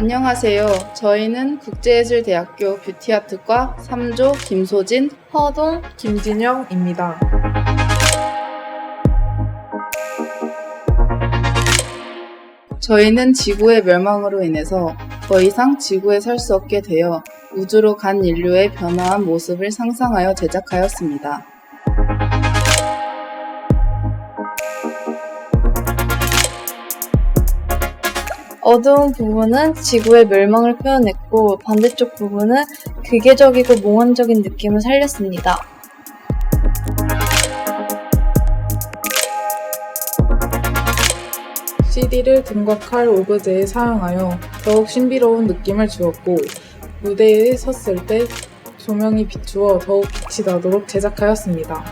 안녕하세요. 저희는 국제예술대학교 뷰티아트과 3조 김소진, 허동, 김진영입니다. 저희는 지구의 멸망으로 인해서 더 이상 지구에 살 수 없게 되어 우주로 간 인류의 변화한 모습을 상상하여 제작하였습니다. 어두운 부분은 지구의 멸망을 표현했고 반대쪽 부분은 기계적이고 몽환적인 느낌을 살렸습니다. CD를 등과 칼 오브제에 사용하여 더욱 신비로운 느낌을 주었고 무대에 섰을 때 조명이 비추어 더욱 빛이 나도록 제작하였습니다.